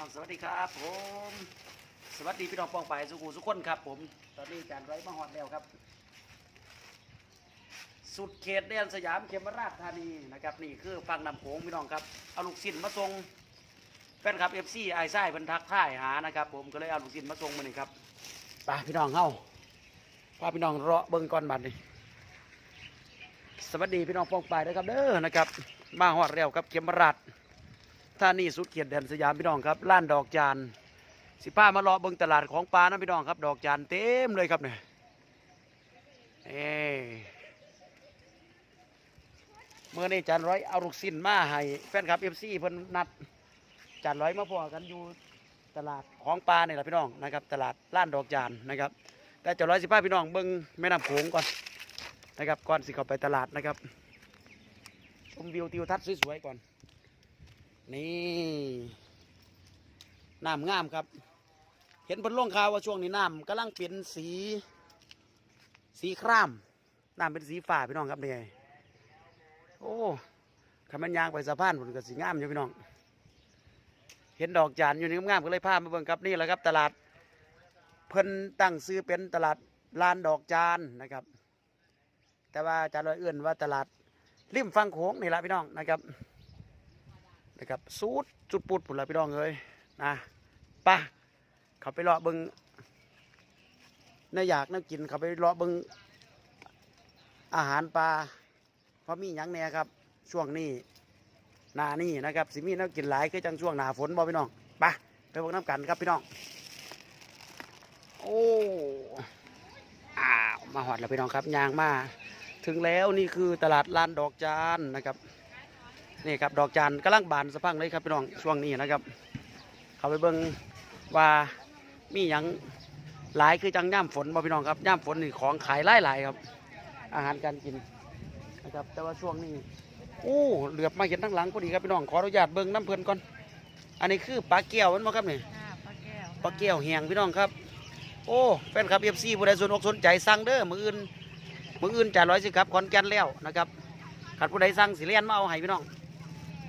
น้องสวัสดีครับผม สวัสดีพี่น้องปองไปสุขุสุขคนครับ ผม ตอนนี้อาจารไร้มาฮอดแล้วครับ สุดเขตแดนสยามเขมราชธานีนะครับนี่คือฟังนำโขงพี่น้องครับเอาลูกศิษย์มาส่งแฟนคลับเอฟซีไอไส้พิ่นทักท่ายหานะครับ ผมก็เลยเอาลูกศิษย์มาส่งมาหนี่งครับไปพี่น้องเฮาพาพี่น้องเลาะเบิ่งก่อนบัดนี้สวัสดีพี่น้องปองไปนะครับเด้อนะครับมาฮอดแล้วครับเขมราช ท่านี่สุดเขียนแดนสยามพี่น้องครับล้านดอกจานสิผ้ามารอเบิ่งตลาดของปลานะพี่น้องครับ ดอกจานเต็มเลยครับเนี่ยเอเมื่อนี้จานร้อยเอาลูกสิ้นมาให้แฟนคลับเอฟซีเพิ่นนัดจานร้อยมาพอกันอยู่ตลาดของปลาเนี่ยแหละพี่น้องนะครับ ตลาดล้านดอกจานนะครับ แต่จานร้อยสิผ้าพี่น้องเบิ่งแม่น้ำโขงก่อนนะครับก่อนสิเข้าไปตลาดนะครับชมวิวทิวทัศน์สวยๆก่อน นี่น้ำงามครับ เห็นบนล่องข่าวว่าช่วงนี้น้ำกำลังเปลี่ยนสี สีครามน้ำเป็นสีฟ้าพี่น้องครับเนี่ยโอ้ขันมันยางไปสะพานผมก็สีงามอยู่พี่น้อง เห็นดอกจานอยู่นี่งามก็เลยพามาเบิ่งครับนี่แหละครับ ตลาด เพิ่นตั้งซื้อเป็นตลาดลานดอกจานนะครับ แต่ว่าจารย์ลอยเอื่นว่าตลาดริมฟังโขงนี่แหละพี่น้องนะครับ นะครับสูดจุดปุดผุนละพี่น้องเลยนะปะเขาไปเลาะเบิงน่าอยากน่ากินเขาไปเลาะเบิงอาหารปลาเพราะมีหยังแน่ครับ ช่วงนี้หนานี่นะครับสิมีน่ากินหลายคือจังช่วงหนาฝนบ่พี่น้องไปไปพวกน้ำกันครับพี่น้องโอ้อ้าวมาหอดแล้วพี่น้องครับยางมา ถึงแล้วนี่คือตลาดลานดอกจานนะครับ นี่ครับดอกจานกำลังบานสะพรังเลยครับพี่น้องช่วงนี้นะครับเขาไปเบิ่งว่ามีหยังหลายคือจังย่ำฝนบ่พี่น้องครับย่ำฝนนี่ของขายหลายๆครับ อาหารการกินนะครับแต่ว่าช่วงนี้โอ้เหลือบมาเห็นทั้งหลังพอดีครับพี่น้องขออนุญาตเบิ่งน้ำเพลินก่อน อันนี้คือปลาแก้วมันบ่ครับนี่ค่ะปลาแก้วปลาแก้วแห้งพี่น้องครับ โอ้แฟนคลับเอฟซีผู้ใดสนอกสนใจสั่งเด้อมืออื่นมืออื่นจ่ายร้อยสิครับขอนแก่นแล้วนะครับขัดผู้ใดสั่งสิเลียนมาเอาให้พี่น้อง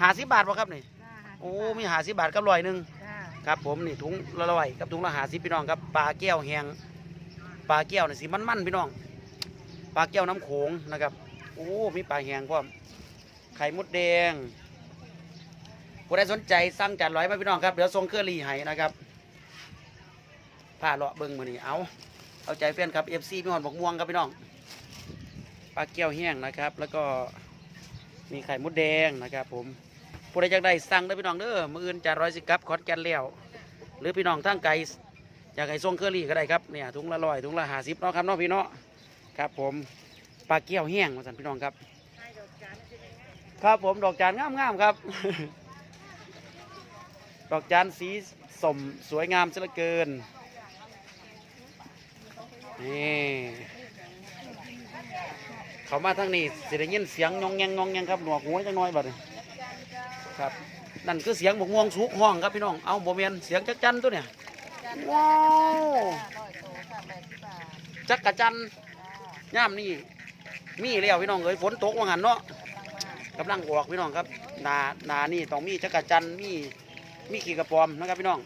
หาสิบบาทบ่ครับนี่จ้าโอ้มีหาสิบบาทกับร้อยหนึ่งจ้าครับผมนี่ถุงละร้อยกับถุงละหาสิบพี่น้องครับปลาแก้วแห้งปลาแก้วนี่สีมันมันๆพี่น้องปลาแก้วน้ำโขงนะครับโอ้มีปลาแห้งพร้อมไข่มดแดงผู้ใดสนใจสั่งจัดร้อยมาพี่น้องครับเดี๋ยวส่งเครื่องรีให้นะครับผ้าเลาะเบิ้งมือนี่เอาเอาใจแฟนครับเอฟซีพี่หอนบกม่วงครับพี่น้องปลาแก้วแห้งนะครับ แล้วก็มีไข่มดแดงนะครับผม ผู้ใดอยากได้สั่งได้อพี่น้องเด้อมืออื่นจะร้อยสิกับขอนแก่นแล้วหรือพี่น้องทางไกลอยากให้ส่งเครื่องรีก็ได้ครับเนี่ยถุงละร้อยถุงละห้าสิบเนาะครับเนาะพี่เนาะครับผมปลาเกี้ยวแห้งมาสั่นพี่น้องครับ ครับผมดอกจานงามๆครับ ดอกจานสีสมสวยงามเสียเหลือเกินนี่เขามาทางนี้สิได้ยินเสียงงองแงงงองแงงครับหนวกหัวจังน้อยบัดนี้ ครับ นั่นคือเสียงบกม่วงสุกห้องครับพี่น้อง เอาโบเมีนเสียงจักจันตัวเนี่ย ว้าว จักกะจันย่ามนี่มีแล้วพี่น้องเอ้ยฝนตกว่างันเนาะกำลังมาลังออกพี่น้องครับนานานี่ต้องมีจักรจันมีมีขีกระปอมนะครับพี่น้อง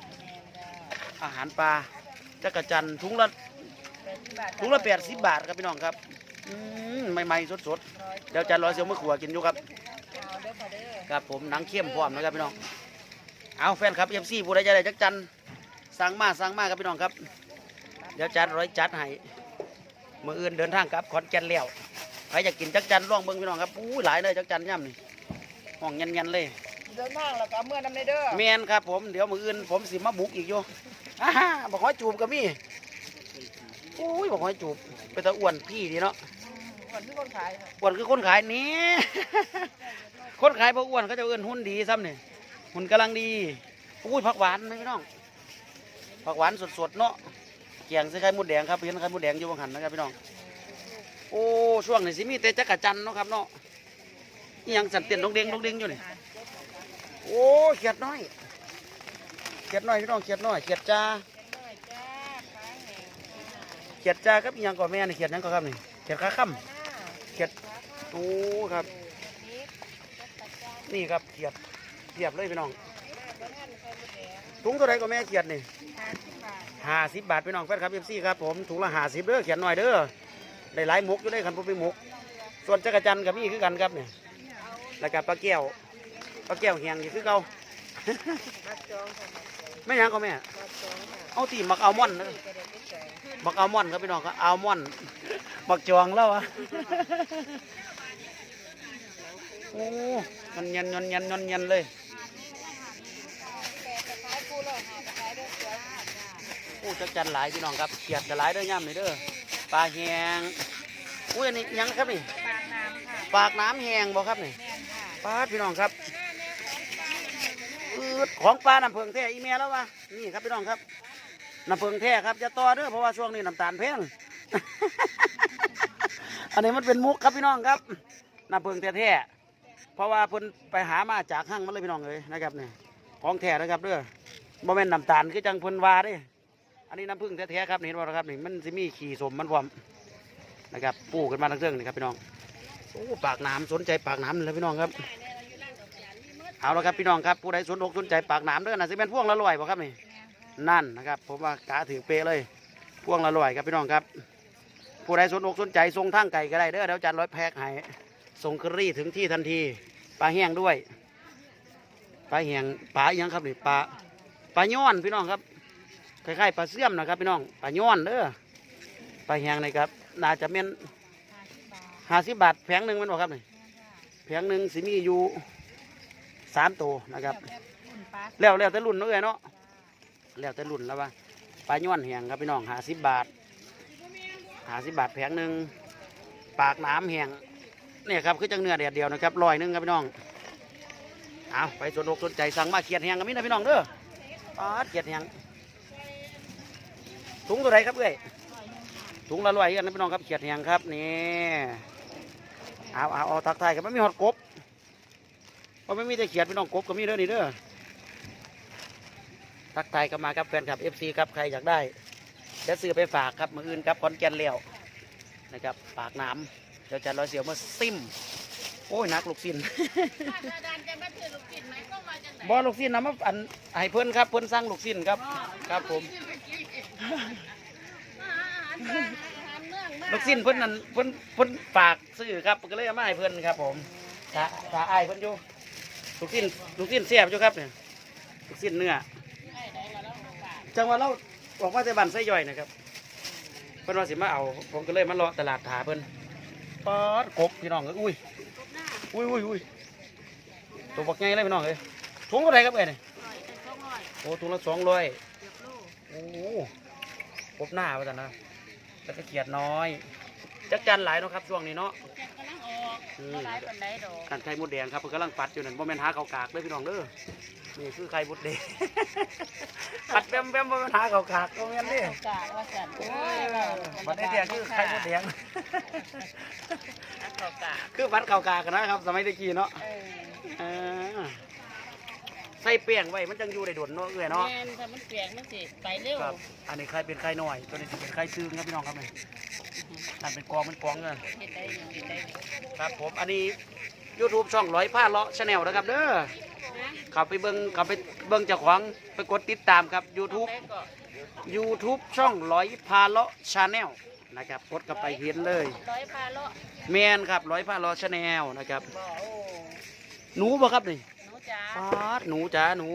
อาหารปลาจักรจันทุงละทถุงละแปดสิบบาทครับพี่น้องครับ อืมใหม่ๆสดๆเดี๋ยวจันร้อยเสียวมือขวกินอยู่ครับ เอาเด้อพอเด้อ ครับผมหนังเข้มพร้อมนะครับพี่น้องเอาแฟนครับเอฟซีผู้ใดจะได้จักรจันทร์สั่งมาสั่งมาครับพี่น้องครับเดี๋ยวจัดร้อยจัดให้มืออื่นเดินทางครับขอนแก่นแล้วใครอยากกินจักรจันทร์ลองเบิ่งพี่น้องครับอู้หลายเลยจักรจันทร์ย่ำนี่ห้องเงียนๆเลยเดินทางแล้วก็เอาเมื่อน้ำในเด้อเมียนครับผมเดี๋ยวมืออื่นผมสิมาบุกอีกอยู่อ่าฮะบอกหอยจูบก็มีอุ้ยบอกหอยจูบไปตะอ้วนพี่ดีเนาะก่อนที่คนขายน่ะอ้วนคือคนขายหนี้ คนขายบ่อ้วนเขาจะเอื้นหุ่นดีซ้ำนี่หุ่นกำลังดีอุ้ยผักหวานไหมพี่น้องผักหวานสดๆเนาะเกียงใส่ไข่มดแดงครับเห็นไข่มดแดงอยู่บางหันนะครับพี่น้องโอ้ช่วงนี้สิมีแต่จักรจันเนาะครับเนาะนี่ยังสั่นเต้นดงเด้งดงเด้งอยู่นี่โอ้เขียดน้อยเขียดน้อยพี่น้องเขียดน้อยเขียดจ้าเขียดจ้ากับยังก่อนแม่นี่เขียดหยังก่อนครับนี่เขียดขาค่ำเขียดโอ้ครับ นี่ครับเขียดเขียบเลยพี่น้องทันไข่มดแดงถุงเท่าไรก็แม่เขียดนี่ห้าสิบบาทพี่น้องแฟนครับเอฟซีครับผมถุงละห้าสิบเด้อเขียนหน่อยเด้อได้หลายมุกอยู่ได้คันพวกไปมุก ส่วนจักรจันกับพี่คือกันครับเนี่ยแล้วก็ปลาแก้วปลาแก้วเฮียงอยู่คือเก่าไม่ยังก็แม่เอาตีมักอัลมอนด์นะองมักอัลมอนด์ครับพี่น้องครับอัลมอนด์มักจองแล้วอะ โอ้มันยันยันยันยันยันเลยแต่จะขายกูแล้จะขายได้สวยโอ้จักจันหลายพี่น้องครับเขียดจะหลายเด้อย่ำเลยเด้อปลาแหงอุ้ยอันนี้ยังครับนี่ปากน้ำค่ะปากน้ำแหงบ่ครับนี่แม่นค่ะปลาพี่น้องครับอืดของปลาน้ำเพิงแท้อีเมียแล้ววะนี่ครับพี่น้องครับน้ำเพิงแท้ครับจะต่อเด้อเพราะว่าช่วงนี้น้ำตาลแพงอันนี้มันเป็นมุกครับพี่น้องครับน้ำเพิงแท้ๆ เพราะว่าเพิ่นไปหามาจากห้างมันเลยพี่น้องเลยนะครับเนี่ยของแท้นะครับเด้อบ่แม่นน้ำตาลคือจังเพิ่นวาเด้อันนี้น้ำผึ้งแท้ๆครับเห็นบ่ละครับนี่มันสิมีขี่สมมันพร้อมนะครับปูขึ้นมาทั้งเรื่องนี่ครับพี่น้องโอ้ปากน้ำสนใจปากน้ำเลยพี่น้องครับเอาละครับพี่น้องครับผู้ใดสนอกสนใจปากนามเด้อนะสิเป็นพวงละลอยบ่ครับนี่นั่นนะครับผมว่ากาถือเปเลยพวงละลอยครับพี่น้องครับ ผู้ใดสนอกสนใจส่งทางไก่ก็ได้เด้อเดี๋ยวจัดร้อยแพ็คให้ ส่งเครี่ถึงที่ทันที ปลาแห้งด้วย ปลาแห้งปลาอหยังครับนี่ปลาปลาย้อนพี่น้องครับคล้ายๆปลาเสื่อมนะครับพี่น้องปลาย้อนเด้อปลาแห้งนี่ครับน่าจะเป็นห้าสิบบาทแผงหนึ่งมันบ่ครับนี่แผงหนึ่งสิมีอยู่สามตัวนะครับ แล้วแล้วแต่รุ่นเนาะเอ้ยเนาะแล้วแต่รุ่นแล้วว่าปลาย้อนแหงครับพี่น้องห้าสิบบาทห้าสิบบาทแผงหนึ่งปากน้ำแหง เนี่ยครับคือจังเนื้อแดดเดียวนะครับลอยหนึงครับพี่น้องเอาไปสนอกสนใจสั่งมาเขียดแหงกันมินะพี่น้องเด้อปาดเขียดแหงถุงตัวไหนครับเอ้ยถุงละร้อยกันนะพี่น้องครับเขียดแหงครับนี่เอาเอาเอาทักทายกันไม่มีหอดกบเพราะไม่มีแต่เขียดพี่น้องกบก็มีเด้อนี่เด้อทักทายกันมาครับแฟนคลับเอฟซีครับใครอยากได้เดี๋ยวซื้อไปฝากครับมืออื่นครับคอนแกนเลี้ยวนะครับปากน้ำ ดี๋ยวจะร้อยเสียวมาซิมโอ้ยนักลูกสิ้นบอลูกสิ้นนะมาอันให้เพื่อนครับเพื่อนสั่งลูกสิ้นครับ ครับผม ลูกสิ้นเพื่อนนั่นเพื่อนเพื่อนฝากซื้อครับก็เลยเอามาให้เพื่อนครับ ผมถ้าถ้าอายเพื่อนอยู่ลูกสิ้นลูกสิ้นเสียบอยู่ครับเนี่ยลูกสิ้นเนื้อจังหวะเราบอกว่าจะบันไส้ย่อยนะครับ เพื่อนว่าสิมาเอา ผมก็เลยมารอตลาดถาเพื่อน ปอดกบพี่น้องเอ้ยอุ้ยอุ้ยอุ้ยอุ้ยตัวบักไงเลยพี่น้องเอ้ยถุงเท่าไหรครับเอ้ยนี่โอ้ถุงละสองร้อยโอ้โหกบหน้าว่าจันนะแล้วก็เขียดน้อย จักจันหลายเนาะครับช่วงนี้เนาะอืมการไข่มดแดงครับเพิ่นกำลังปัดอยู่นั่นบ่แม่นหาเขาวกากเด้อพี่น้องเด้อ นี่คือไข่มดแดงปัดแบมแบมบ่แม่นหาเขาวกากบ่แม่นเด้กะว่าสั่นโอ้ยบัดนี้แดงคือไข่มดแดงเขากะคือปัดเขาวกากกันนะครับ สมัยตะกี้เนาะเออเออใส่แป้งไว้มันจังอยู่ได้โดนเนาะเอ้อยเนาะแม่นถ้ามันเปียกมันสิไปเร็วครับอันนี้ไข่เป็นไข่น้อย ตัวนี้สิเป็นไข่ซึ้งครับพี่น้องครับนี่นั่นเป็นกองเป็นกองเลยเฮ็ดได้หยังเฮ็ดได้หยังครับผมอันนี้ YouTube ช่องร้อยผ้าเลาะชาแนลนะครับเด้อ เข้าไปเบิ่งเข้าไปเบิ่งเจ้าของไปกดติดตามครับ YouTube ได้ก็ YouTube ช่องร้อยพาเลาะชาแนลนะครับกดเข้าไปเห็นเลยร้อยพาเลาะแมนครับร้อยพาเลาะชาแนลนะครับ บ่โอ้หนูบ่ครับนี่หนูจ๋าปาดหนูจ้าหนู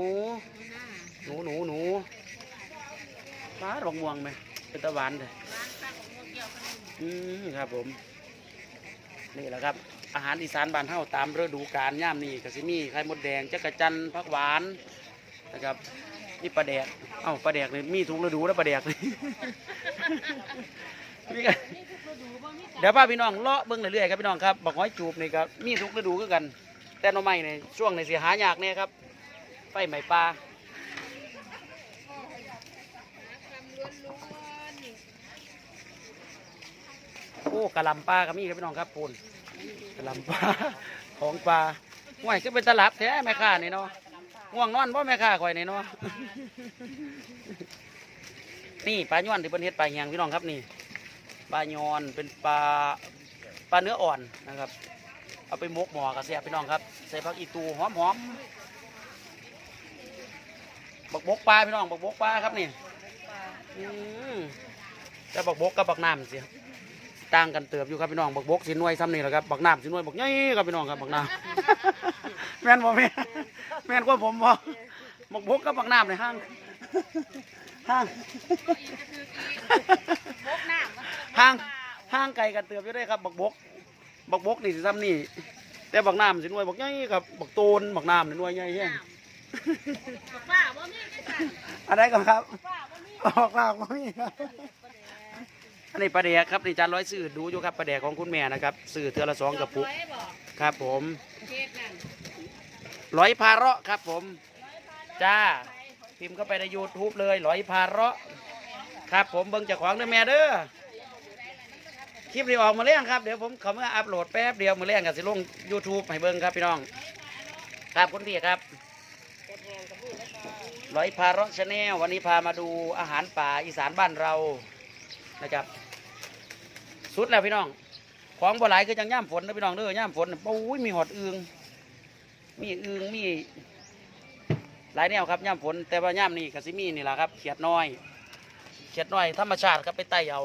หนูหน้าหนูหนูหนูปาดบักม่วงไหมเป็นตะหวานเลยร้านตั้งหัวเกี่ยวขนม อืมครับผม นี่แหละครับ อาหารอีสานบ้านเฮาตามฤดูกาลย่ามนี้ก็สิมีไข่มดแดงจักระจันผักหวานนะครับนี่ปลาแดกเอ้าปลาแดกนี่มีทุกฤดูแล้วปลาแดกนี่ มีกันเดี๋ยวพาพี่น้องเลาะเบิ้งเรื่อยๆครับพี่น้องครับบอกห้อยจูบนี่ครับมีทุกฤดูคือกัน แต่หน่อไม้ในช่วงในเสียหายากเนี่ยครับไฟไหม้ปลาโอ้กะลำปลาก็มีครับพี่น้องครับปูน กะลำปลาของปลาห่วยก็เป็นตลับแท้แม่ค้านี่เนาะง่วงนอนเพราะแม่ค้าคอยนี่เนาะนี่ปลาย้อนที่เป็นเฮ็ดปลาแหงพี่น้องครับนี่ปลายอนเป็นปลาปลาเนื้ออ่อนนะครับ เอาไปมกหมอกระเสียพี่น้องครับ ใส่ผักอีตูหอมหอมบักบกปลาพี่น้องบักบกปลาครับนี่อืมแต่บักบกกับบักน้ำสิ ต่างกันเติบอยู่ครับพี่น้องบักบกสิหน่วยซ้ำนี่แหละครับบักน้ำสิหน่วยบักใหญ่ครับพี่น้องครับบักน้ำแม่นบ่แม่นแม่นกว่าผมบ่บักบกกับบักน้ำในห้างห้างบกน้ำมันห้างห้างไกลกันเติบอยู่ได้ครับบักบกบักบกนี่สิซ้ำนี่แต่บักน้ำสิหน่วยบักใหญ่ครับบักโตนบักน้ำนี่หน่วยใหญ่แฮงบักป้าบ่มีได้สั่นอะไรก่อนครับป้าบ่มีออกลากมามีครับ อันนี้ปลาแดกครับนี่จานร้อยซื้อดูอยู่ครับปลาแดกของคุณแม่นะครับซื้อเทือละสองกระปุกร้อยบอกครับ ผมเทศนั่นร้อยพาเราะครับ ผมจ้าพิมพ์เข้าไปใน YouTube เลยร้อยพาเราะครับ ผมเบิ่งเจากของเด้อแม่เด้อคลิปที่ออกมาเลี้ยงครับเดี๋ยวผมเขามาอัพโหลดแป๊บเดียวมาเลี้ยงกับสิลง YouTube ให้เบิ่งครับพี่น้องครับคุณพี่ครับร้อยพาเราะชาแนลวันนี้พามาดูอาหารป่าอีสานบ้านเรานะครับ สุดแล้วพี่น้อง ของบ่หลายคือจังย่ามฝนนะพี่น้องเด้อย่ามฝนปุ้ยมีหอดอึงมีอึงมี หลายแนวครับย่ามฝนแต่ว่าย่ามนี่กสิมีนี่แหละครับเขียดน้อย เขียดน้อยธรรมชาติครับไปไต่เอา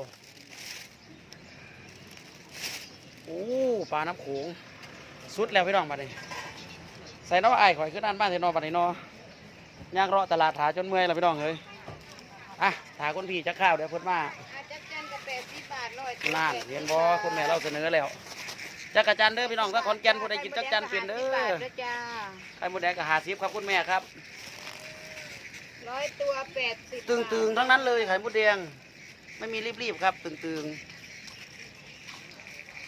โอ้ปลาน้ำโขงสุดแล้วพี่น้องมาเลยใส่น้อไอ้ข่อยขึ้นด้านบ้านใส่นอบันี้นอย่างเลาะตลาดถาจนเมื่อยแล้วพี่น้องเอ้ยอะถาคนพี่จะข้าวเดี๋ยวเพิ่นมา น่านเรียนบอคุณแม่เราเสนอแล้วจักรจันทร์เด้อพี่น้องถ้าขอนแก่นผู้ใดกินจักรจันทร์เป็นเด้บาอทเด้อจ้าไข่มดแดงกับหาซิบครับคุณแม่ครับร้อยตัวแปดสิบตึงตึงๆทั้งนั้นเลยไข่มดแดงไม่มีรีบๆครับตึงตึง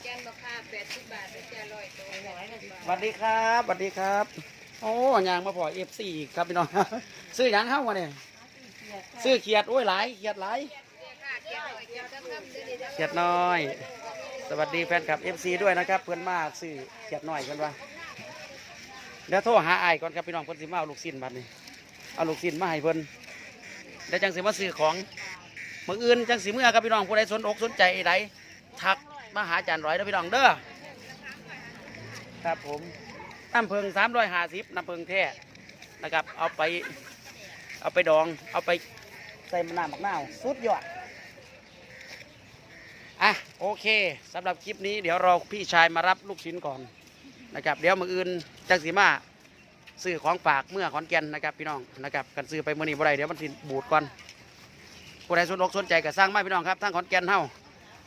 จันราคาแปดสิบบาทเด้อจ้าร้อยตัวร้อยบาทๆสวัสดีครับสวัสดีครับ โอ้ยางมาพอเอฟซีครับพี่น้องซื้อหยังเข้ามาเนี่ยซื้อเขียดโอ้ยหลายเขียดหลาย เขียดน้อย สวัสดีแฟนคลับเอฟซีด้วยนะครับ เพื่อนมากซื้อเขียดน้อยกันว่าเดี๋ยวโทรหาไอ้ก่อนครับพี่น้องเพิ่นสิมาเอาลูกศิษย์บัดนี้เอาลูกศิษย์มาให้เพิ่อนเดี๋ยวจังสิมาซื้อของมืออื่นจังสิเมื่อครับพี่น้องผู้ใดสนอกสนใจใดทักมาหาจารย์ร้อยเด้อพี่น้องเด้อครับผมน้ำเพิงสามร้อยห้าสิบน้ำเพิงแท้นะครับ เอาไป เอาไปดอง เอาไปใส่มะนาวมะนาวสุดยอด อะโอเคสำหรับคลิปนี้เดี๋ยวรอพี่ชายมารับลูกชิ้นก่อนนะครับเดี๋ยวมืออื่นจังสิมาซื้อของฝากเมื่อขอนแก่นนะครับพี่น้องนะครับกันซื้อไปเมื่อนี้บ่ได้เดี๋ยวมันสิบูดก่อนผู้ใดสนอกสนใจก็สร้างมาพี่น้องครับทั้งขอนแก่นเฮา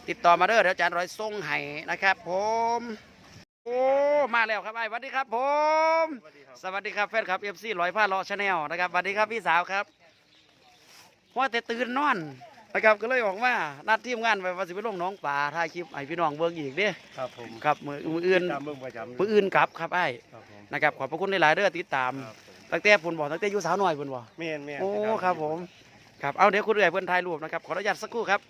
ติดต่อมาเด้อเดี๋ยวอาจารย์ร้อยส่งให้นะครับ ผมโอ้มาแล้วครับไอ้สวัสดีครับผม สวัสดีครับแฟนครับเอฟซีร้อยผ้าเลาะชาแนลนะครับสวัสดีครับพี่สาวครับว่าแต่ตื่นนอน นะครับก็เลยบอกว่านัดทีมงานไปว่าสิไปลงหน้องป่าถ่ายคลิปให้พี่น้องเบิ่งอีกเด้ครับผมครับมือมืออื่นตามเบิ่งประจำมืออื่นกลับครับไอ้ครับผมนะครับขอบพระคุณหลายๆเด้อติดตามครับผมตั้งแต่พุ่นบอกตั้งแต่อายุสาวหน่อยพุ่นบอกแม่นแม่นโอ้ครับผมครับเอาเดี๋ยวคุณเอื่อยเพิ่นถ่ายรูปนะครับขออนุญาตสักครู่ครับ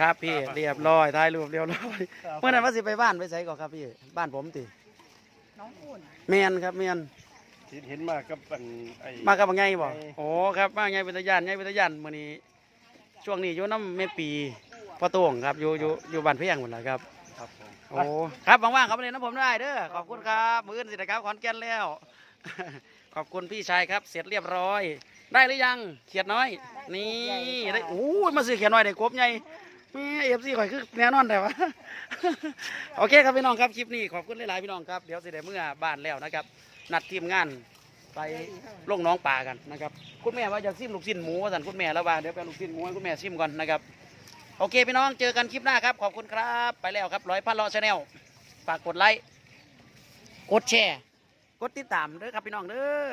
ครับพี่เรียบร้อยถ่ายรูปเรียบร้อยเมื่อนั้นว่าสิไปบ้านไปไสก่อนครับพี่บ้านผมติน้องอุ่นแมนครับแมนเห็นเห็นมากับอันไอ้มากับว่าไงบ่ไงโอ้ครับมาไงเป็นตะยานไงเป็นตะยานมื้อนี้ ช่วงนี้อยู่น้ำแม่ปีพ่อโตงครับอยู่อยู่อยู่บ้านเพียงหมดแล้วครับ ครับผมโอ้ครับว่างๆเขาไปเล่นน้ำผมได้เด้อขอบคุณครับมื้ออื่นสินะครับขอนแก่นแล้ว ขอบคุณพี่ชายครับ เสร็จเรียบร้อย ได้หรือยังเขียดน้อย นี่ได้โอ้ยมาซื้อเขียดน้อยได้ครบใหญ่แม่เอฟซีข่อยคือแน่นอนแต่ว่าโอเคครับพี่น้องครับคลิปนี้ขอบคุณหลายๆพี่น้องครับเดี๋ยวสิได้เมื่อบ้านแล้วนะครับ นัดทีมงาน ไปลงน้องป่ากันนะครับคุณแม่ว่าอยากซิมลูกชิ้นหมูว่าสันคุณแม่แล้วว่าเดี๋ยวไปลูกชิ้นหมูให้คุณแม่ซิมก่อนนะครับโอเคพี่น้องเจอกันคลิปหน้าครับขอบคุณครับ ไปแล้วครับร้อยพันล้อชาแนลฝากกดไลค์กดแชร์ กดติดตามเด้อครับพี่น้องเด้อ